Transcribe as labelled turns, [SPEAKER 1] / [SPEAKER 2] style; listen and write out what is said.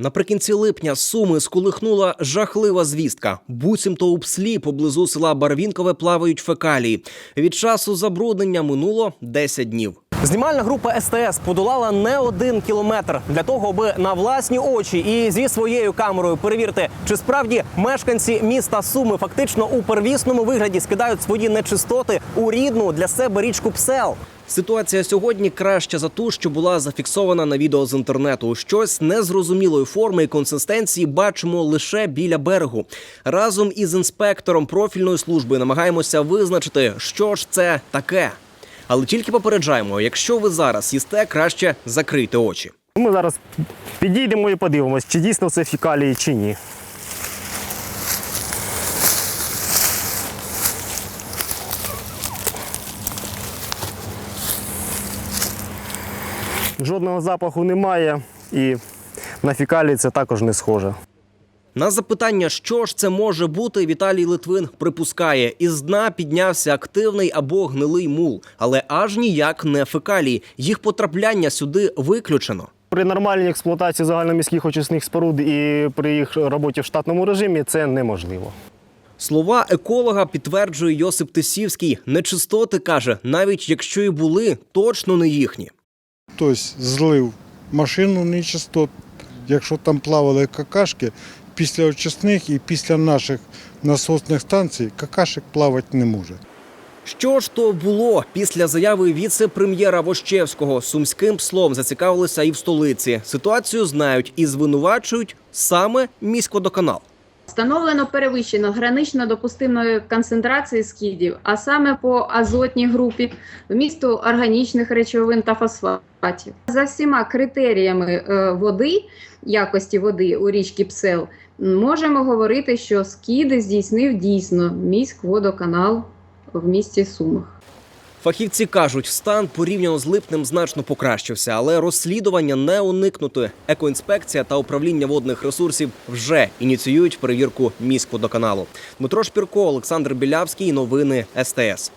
[SPEAKER 1] Наприкінці липня суми сколихнула жахлива звістка. Буцімто у пслі поблизу села Барвінкове плавають фекалії. Від часу забруднення минуло 10 днів. Знімальна група СТС подолала не один кілометр для того, аби на власні очі і зі своєю камерою перевірити, чи справді мешканці міста Суми фактично у первісному вигляді скидають свої нечистоти у рідну для себе річку Псел. Ситуація сьогодні краща за ту, що була зафіксована на відео з інтернету. Щось незрозумілої форми і консистенції бачимо лише біля берегу. Разом із інспектором профільної служби намагаємося визначити, що ж це таке. Але тільки попереджаємо, якщо ви зараз їсте, краще закрийте очі.
[SPEAKER 2] Ми зараз підійдемо і подивимось, чи дійсно це фікалії, чи ні. Жодного запаху немає і на фікалії це також не схоже.
[SPEAKER 1] На запитання, що ж це може бути, Віталій Литвин припускає, із дна піднявся активний або гнилий мул, але аж ніяк не фекалії. Їх потрапляння сюди виключено.
[SPEAKER 2] При нормальній експлуатації загальноміських очисних споруд і при їх роботі в штатному режимі це неможливо.
[SPEAKER 1] Слова еколога підтверджує Йосип Тисівський. Нечистоти каже, навіть якщо і були, точно не їхні.
[SPEAKER 3] Хтось злив машину нечистот, якщо там плавали какашки, після очисних і після наших насосних станцій какашик плавати не може.
[SPEAKER 1] Що ж то було після заяви віце-прем'єра Вощевського сумським пслом зацікавилися і в столиці. Ситуацію знають і звинувачують саме міськводоканал.
[SPEAKER 4] Встановлено перевищено гранично допустимої концентрації скидів, а саме по азотній групі, вмісту органічних речовин та фосфатів. За всіма критеріями е, води, якості води у річці Псел, можемо говорити, що скиди здійснив дійсно міськводоканал в місті Сумах.
[SPEAKER 1] Фахівці кажуть, стан порівняно з липнем значно покращився, але розслідування не уникнути. Екоінспекція та управління водних ресурсів вже ініціюють перевірку міськводоканалу. Дмитро Шпірко, Олександр Білявський. Новини СТС.